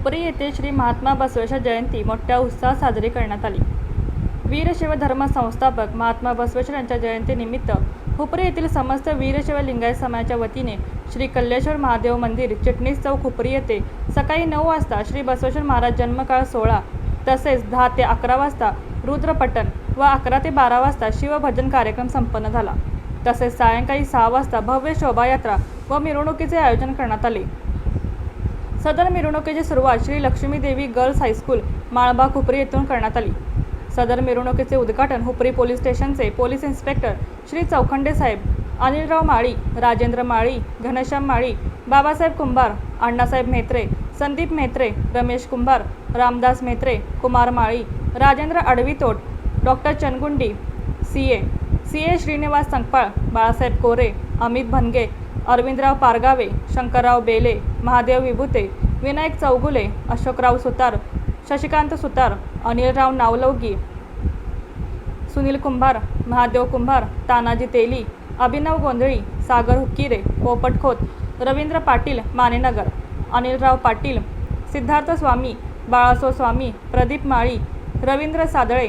उपरी येथे श्री महात्मा बसवेश्वर जयंती मोठ्या उत्साहात साजरी करण्यात आली. वीरशैव धर्म संस्थापक महात्मा बसवेश्वर यांच्या जयंतीनिमित्त हुपरी येथील समस्त वीरशैव लिंगायत समाजाच्या वतीने श्री कल्लेश्वर महादेव मंदिर चिटणीस चौक हुपरी येथे सकाळी नऊ वाजता श्री बसवेश्वर महाराज जन्मकाळ सोहळा तसेच दहा ते अकरा वाजता रुद्रपठण व अकरा ते बारा वाजता शिवभजन कार्यक्रम संपन्न झाला. तसेच सायंकाळी सहा वाजता भव्य शोभायात्रा व मिरवणुकीचे आयोजन करण्यात आले. सदर मिरवणुकीची सुरुवात श्री लक्ष्मी देवी गर्ल्स हायस्कूल माळबा हुपरी येथून करण्यात आली. सदर मिरवणुकीचे उद्घाटन हुपरी पोलीस स्टेशनचे police inspector Shri Chaukhande Saheb Anilrao Mali Rajendra Mali Ghanshyam Mali Babasaheb Kumbhar Annasaheb Mhetre Sandeep Mhetre Ramesh Kumbhar Ramdas Mhetre Kumar Mali Rajendra Adavitot doctor Changundi C A C A Shrinivas Sankpal Balasaheb Kore Amit Bhange Arvindrao Pargave Shankarrao Bele Mahadev Vibhute Vinayak Chougule Ashokrao Sutar Shashikant Sutar Anilrao Navlaugi Sunil Kumbhar Mahadev Kumbhar Tanaji Teli Abhinav Gondhali Sagar Hukkire पोपट खोत रवींद्र पाटील मानेनगर अनिलराव पाटील सिद्धार्थ स्वामी बाळासो स्वामी प्रदीप माळी रवींद्र सादळे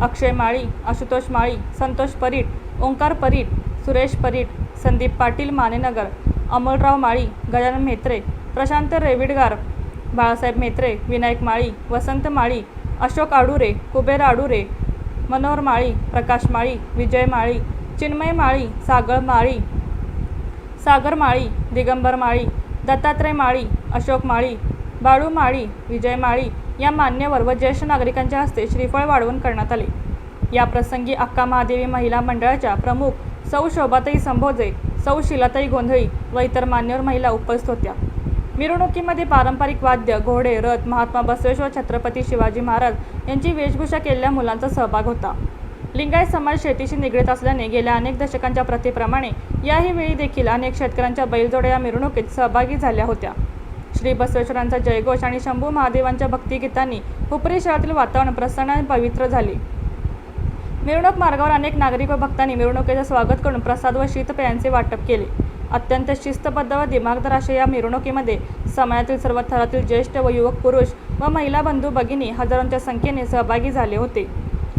अक्षय माळी आशुतोष माळी संतोष परीट ओंकार परीट सुरेश परीट संदीप पाटील मानेनगर अमोलराव माळी गजानन म्हेत्रे प्रशांत रेविडगार बाळासाहेब म्हेत्रे विनायक माळी वसंत माळी अशोक आडुरे कुबेर आडुरे मनोहर माळी प्रकाश माळी विजय माळी चिन्मय माळी सागर माळी सागर माळी दिगंबर माळी दत्तात्रय माळी अशोक माळी बाळू माळी विजय माळी या मान्यवर व ज्येष्ठ नागरिकांच्या हस्ते श्रीफळ वाढवून करण्यात आले. या प्रसंगी अक्का महादेवी महिला मंडळाच्या प्रमुख सौ शोभाताई संभोजे सौ शिलाताई गोंधळी व इतर मान्यवर महिला उपस्थित होत्या. मिरवणुकीमध्ये पारंपरिक वाद्य घोडे रथ महात्मा बसवेश्वर छत्रपती शिवाजी महाराज यांची वेशभूषा केलेल्या मुलांचा सहभाग होता. लिंगायत समाज शेतीशी निगडीत असल्याने गेल्या अनेक दशकांच्या प्रथेप्रमाणे याही वेळी देखील अनेक शेतकऱ्यांच्या बैलजोड्या या मिरवणुकीत सहभागी झाल्या होत्या. श्री बसवेश्वरांचा जयघोष आणि शंभू महादेवांच्या भक्तिगीतांनी हुपरी शहरातील वातावरण प्रसन्न आणि पवित्र झाले. मिरवणूक मार्गावर अनेक नागरिक व भक्तांनी मिरवणुकीचे स्वागत करून प्रसाद व शीतपेयांचे वाटप केले. अत्यंत शिस्तबद्ध व दिमागदार अशा या मिरवणुकीमध्ये समाजातील सर्व थरातील ज्येष्ठ व युवक पुरुष व महिला बंधू भगिनी हजारोंच्या संख्येने सहभागी झाले होते.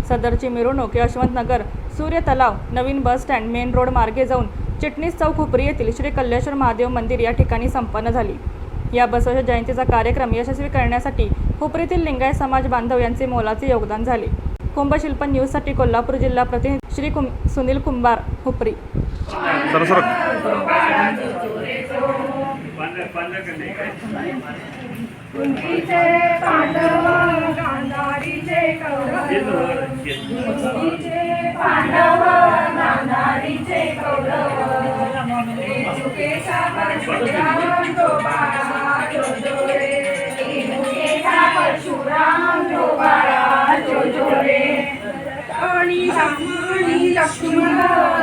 सदरची मिरवणूक यशवंतनगर सूर्य तलाव नवीन बस स्टँड मेन रोड मार्गे जाऊन चिटणीस चौक हुपरी येथील श्री कल्लेश्वर महादेव मंदिर या ठिकाणी संपन्न झाली. या बसवेश्वर जयंतीचा कार्यक्रम यशस्वी करण्यासाठी हुपरीतील लिंगायत समाज बांधव यांचे मोलाचे योगदान झाले. कुंभशिल्प न्यूजसाठी कोल्हापूर जिल्हा प्रतिनिधी श्री कुं सुनील कुंभार हुपरी. Shunara.